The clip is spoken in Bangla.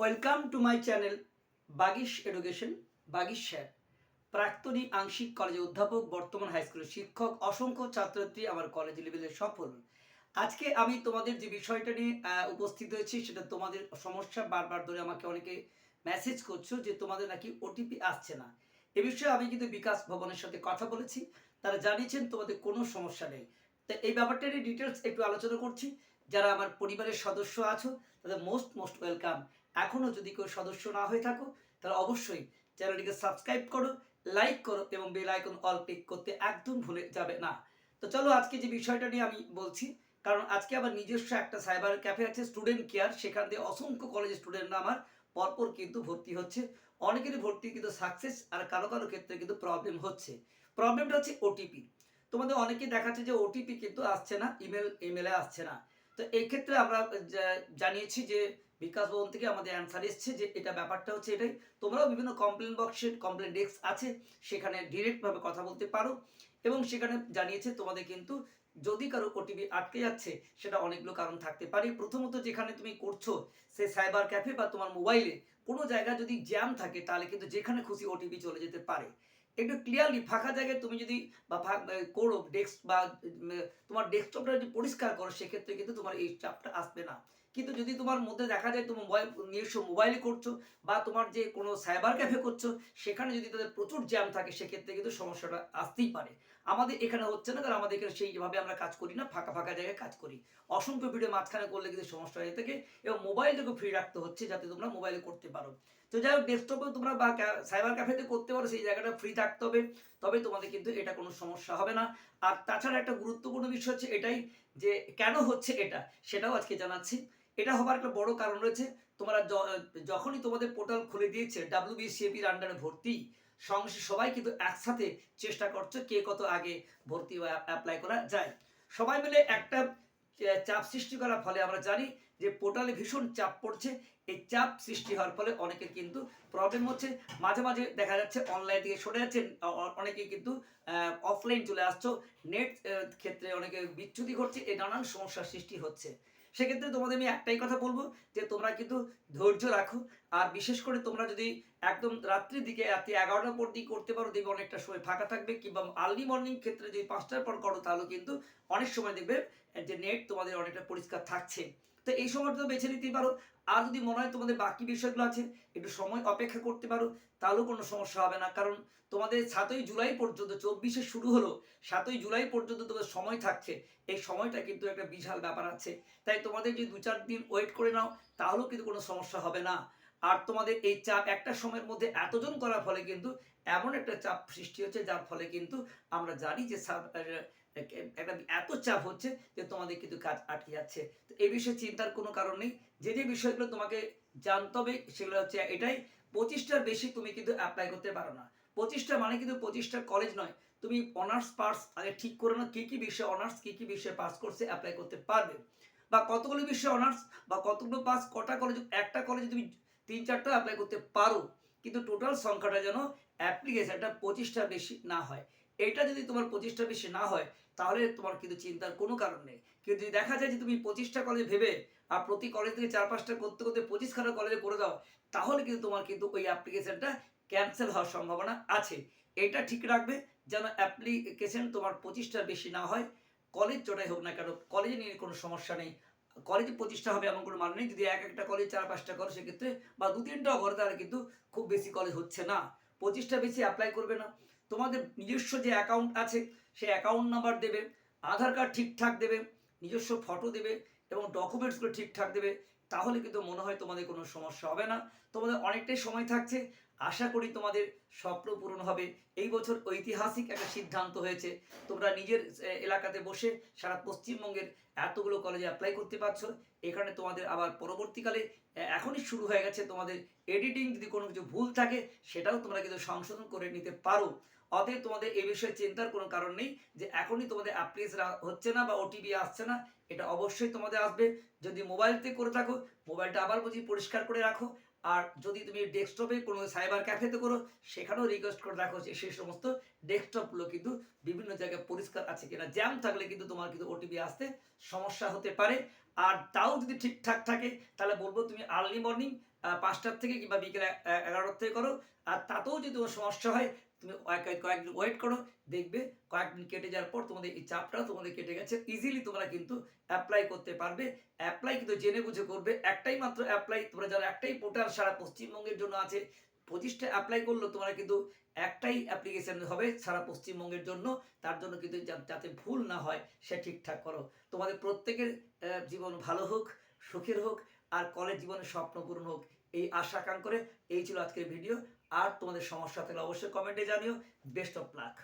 Welcome to my channel Bagish education, Bagish sir. প্রাক্তনী আংশিক কলেজের অধ্যাপক, বর্তমান হাই স্কুলের শিক্ষক, অসংখ্য ছাত্রছাত্রী আমার কলেজ লেভেলে সফল। আজকে আমি তোমাদের যে বিষয়টা নিয়ে উপস্থিত হয়েছি, সেটা তোমাদের সমস্যা বারবার ধরে আমাকে অনেকে মেসেজ করছ যে তোমাদের নাকি ওটিপি আসছে না। এ বিষয়ে আমি কিন্তু বিকাশ ভবনের সাথে কথা বলেছি। তারা জানিয়েছেন তোমাদের কোনো সমস্যা নেই। তো এই ব্যাপারটা নিয়ে ডিটেলস একটু আলোচনা করছি। যারা আমার পরিবারের সদস্য আছো, তাদের মোস্ট মোস্ট ওয়েলকাম এখনও যদি কেউ সদস্য না হয়ে থাকো, তাহলে অবশ্যই চ্যানেলটিকে সাবস্ক্রাইব করো লাইক করো এবং বেল আইকন অল ক্লিক করতে একদম ভুলে যাবে না। তো চলো আজকে যে বিষয়টা নিয়ে আমি বলছি, কারণ আজকে আবার নিজস্ব একটা সাইবার ক্যাফে আছে স্টুডেন্ট কেয়ার সেখান থেকে অসংখ্য কলেজের স্টুডেন্টরা আমার পরপর কিন্তু ভর্তি হচ্ছে। অনেকেরই ভর্তি কিন্তু সাকসেস আর কারও কারও ক্ষেত্রে কিন্তু প্রবলেম হচ্ছে। প্রবলেমটা হচ্ছে ওটিপি তোমাদের অনেকে দেখাচ্ছে যে ওটিপি কিন্তু আসছে না ইমেল ইমেলে আসছে না। তো এই ক্ষেত্রে আমরা জানিয়েছি যে বিকাশ ভবন থেকে আমাদের অ্যান্সার এসছে যে এটা ব্যাপারটা হচ্ছে এটাই। তোমরাও বিভিন্ন কমপ্লেন বক্সে কমপ্লেন ডেস্ক আছে, সেখানে ডিরেক্টভাবে কথা বলতে পারো। এবং সেখানে জানিয়েছে তোমাদের কিন্তু যদি কারও ওটিপি আটকে যাচ্ছে, সেটা অনেকগুলো কারণ থাকতে পারে। প্রথমত যেখানে তুমি করছ, সে সাইবার ক্যাফে বা তোমার মোবাইলে কোনো জায়গায় যদি জ্যাম থাকে, তাহলে কিন্তু যেখানে খুশি ওটিপি চলে যেতে পারে। একটু ক্লিয়ারলি ফাঁকা জায়গায় তুমি যদি বা করো ডেস্ক বা তোমার ডেস্কটপটা যদি পরিষ্কার করো, সেক্ষেত্রে কিন্তু তোমার এই চাপটা আসবে না। কিন্তু যদি তোমার মধ্যে দেখা যায় তুমি মোবাইল, নিজস্ব মোবাইলে করছ বা তোমার যে কোনো সাইবার ক্যাফে করছ, সেখানে যদি তাদের প্রচুর জ্যাম থাকে, সেক্ষেত্রে কিন্তু সমস্যাটা আসতেই পারে। আমাদের এখানে হচ্ছে না, কারণ আমাদের এখানে সেইভাবে আমরা কাজ করি না, ফাঁকা ফাঁকা জায়গায় কাজ করি। অসংখ্য ভিডিও মাঝখানে করলে কিন্তু সমস্যা হয়ে থাকে এবং মোবাইলটাকে ফ্রি রাখতে হচ্ছে যাতে তোমরা মোবাইলে করতে পারো। তো যাই হোক ডেস্কটপেও তোমরা বা সাইবার ক্যাফেতে করতে পারো, সেই জায়গাটা ফ্রি থাকতে হবে। তবে তোমাদের কিন্তু এটা কোনো সমস্যা হবে না। আর তাছাড়া একটা গুরুত্বপূর্ণ বিষয় হচ্ছে এটাই যে কেন হচ্ছে এটা, সেটাও আজকে জানাচ্ছি। এটা হবার একটা বড় কারণ রয়েছে। তোমরা যখনই তোমাদের পোর্টাল খুলে দিয়েছে ডাব্লিউবিসিএপির আন্ডারে ভর্তি সঙ্গে সবাই কিন্তু একসাথে চেষ্টা করছ কে কত আগে ভর্তি অ্যাপ্লাই করা যায়। সবাই মিলে একটা চাপ সৃষ্টি করার ফলে আমরা জানি যে পোর্টালে ভীষণ চাপ পড়ছে। এই চাপ সৃষ্টি হওয়ার ফলে অনেকের কিন্তু প্রবলেম হচ্ছে। মাঝে মাঝে দেখা যাচ্ছে অনলাইন থেকে সরে যাচ্ছে অনেকে কিন্তু অফলাইন চলে আসছো। নেট ক্ষেত্রে অনেকে বিচ্যুতি ঘটছে এই নানান সমস্যার সৃষ্টি হচ্ছে। সেক্ষেত্রে তোমাদের আমি একটাই কথা বলব যে তোমরা কিন্তু ধৈর্য রাখো। আর বিশেষ করে তোমরা যদি একদম রাত্রির দিকে রাত্রি এগারোটার পর দিকে করতে পারো, দেখবে অনেকটা সময় ফাঁকা থাকবে কিংবা আর্লি মর্নিং ক্ষেত্রে যদি পাঁচটার পর করো, তাহলে কিন্তু অনেক সময় দেখবে যে নেট তোমাদের অনেকটা পরিষ্কার থাকছে। তো এই সময়টা বেছে নিতে পারো। আর যদি মনে হয় তোমাদের বাকি বিষয়গুলো আছে, একটু সময় অপেক্ষা করতে পারো, তাহলেও কোনো সমস্যা হবে না। কারণ তোমাদের সাতই জুলাই পর্যন্ত, চব্বিশে শুরু হলো, সাতই জুলাই পর্যন্ত তোমাদের সময় থাকছে। এই সময়টা কিন্তু একটা বিশাল ব্যাপার আছে। তাই তোমাদের যদি দু চার দিন ওয়েট করে নাও, তাহলেও কিন্তু কোনো সমস্যা হবে না। আর তোমাদের এই চাপ একটা সময়ের মধ্যে এতজন করার ফলে কিন্তু এমন একটা চাপ সৃষ্টি হচ্ছে, যার ফলে কিন্তু আমরা জানি যে একটা এত চাপ হচ্ছে যে তোমাদের কিন্তু কাজ আটকে যাচ্ছে। তো এই বিষয়ে চিন্তার কোনো কারণ নেই। যে যে বিষয়গুলো তোমাকে জানতে হবে সেগুলো হচ্ছে এটাই। পঁচিশটার বেশি তুমি কিন্তু অ্যাপ্লাই করতে পারো না। পঁচিশটা মানে কিন্তু পঁচিশটা কলেজ নয়। তুমি অনার্স পাস আগে ঠিক করে না কী কী বিষয়ে অনার্স কী কী বিষয়ে পাস করছে অ্যাপ্লাই করতে পারবে। বা কতগুলো বিষয়ে অনার্স বা কতগুলো পাস কটা কলেজ একটা কলেজে তুমি তিন চারটা অ্যাপ্লাই করতে পারো। কিন্তু টোটাল সংখ্যাটা যেন অ্যাপ্লিকেশনটা পঁচিশটার বেশি না হয়। এইটা যদি তোমার পঁচিশটা বেশি না হয়, তাহলে তোমার কিন্তু চিন্তার কোনো কারণ নেই। কিন্তু যদি দেখা যায় যে তুমি পঁচিশটা কলেজ ভেবে আর প্রতি কলেজ থেকে চার পাঁচটা করতে করতে পঁচিশ খানা কলেজে করে দাও, তাহলে কিন্তু তোমার কিন্তু ওই অ্যাপ্লিকেশনটা ক্যান্সেল হওয়ার সম্ভাবনা আছে। এটা ঠিক রাখবে যেন অ্যাপ্লিকেশন তোমার পঁচিশটার বেশি না হয়। কলেজ জোটাই হোক না কেন কলেজে নিয়ে কোনো সমস্যা নেই। কলেজে পঁচিশটা হবে এমন কোনো মানে নেই, যদি এক একটা কলেজ চার পাঁচটা করো সেক্ষেত্রে বা দু তিনটাও করে, তাহলে কিন্তু খুব বেশি কলেজ হচ্ছে না। পঁচিশটা বেশি অ্যাপ্লাই করবে না। তোমাদের নিজস্ব যে অ্যাকাউন্ট আছে, সেই অ্যাকাউন্ট নাম্বার দেবে, আধার কার্ড ঠিকঠাক দেবে, নিজস্ব ফটো দেবে এবং ডকুমেন্টসগুলো ঠিকঠাক দেবে, তাহলে কিন্তু মনে হয় তোমাদের কোনো সমস্যা হবে না। তোমাদের অনেকটাই সময় থাকছে। আশা করি তোমাদের স্বপ্ন পূরণ হবে। এই বছর ঐতিহাসিক একটা সিদ্ধান্ত হয়েছে। তোমরা নিজের এলাকাতে বসে সারা পশ্চিমবঙ্গের এতগুলো কলেজে অ্যাপ্লাই করতে পারছ। এখানে তোমাদের আবার পরবর্তীকালে এখনই শুরু হয়ে গেছে তোমাদের এডিটিং যদি কোনো কিছু ভুল থাকে, সেটাও তোমরা কিন্তু সংশোধন করে নিতে পারো। অতএব তোমাদের এই বিষয়ে চিন্তার কোনো কারণ নেই যে এখনই তোমাদের অ্যাপ্লিকেশন হচ্ছে না বা ওটিপি আসছে না, এটা অবশ্যই তোমাদের আসবে। যদি মোবাইলতে করে থাকো মোবাইলটা আবার বলছি পরিষ্কার করে রাখো। আর যদি তুমি ডেস্কটপে কোনো সাইবার ক্যাফেতে করো, সেখানেও রিকোয়েস্ট করে রাখো যে সেই সমস্ত ডেস্কটপগুলো কিন্তু বিভিন্ন জায়গায় পরিষ্কার আছে কিনা। জ্যাম থাকলে কিন্তু তোমার কিন্তু ওটিপি আসতে সমস্যা হতে পারে। আর তাও যদি ঠিকঠাক থাকে, তাহলে বলব তুমি আর্লি মর্নিং পাঁচটার থেকে কিংবা বিকেল এ- এ- এগারোটার থেকে করো। আর তাতেও যদি তোমার সমস্যা হয় তুমি কয়েক- কয়েকদিন ওয়েট করো, দেখবে কয়েকদিন কেটে যাওয়ার পর তোমাদের এই চাপটাও তোমাদের কেটে গেছে। ইজিলি তোমরা কিন্তু অ্যাপ্লাই করতে পারবে। অ্যাপ্লাই কিন্তু জেনে বুঝে করবে। একটাই মাত্র অ্যাপ্লাই তোমরা যারা একটাই পোর্টাল সারা পশ্চিমবঙ্গের জন্য আছে, পঁচিশটা অ্যাপ্লাই করল, তোমরা কিন্তু একটাই অ্যাপ্লিকেশন হবে সারা পশ্চিমবঙ্গের জন্য। তার জন্য কিন্তু যাতে ভুল না হয়, সে ঠিকঠাক করো। তোমাদের প্রত্যেকের জীবন ভালো হোক, সুখের হোক, আর কলেজ জীবনের স্বপ্ন পূরণ হোক। এই আশা কান করে এই ছিল আজকের ভিডিও। আর তোমাদের সমস্যা থাকলে অবশ্যই কমেন্টে জানিও। Best of luck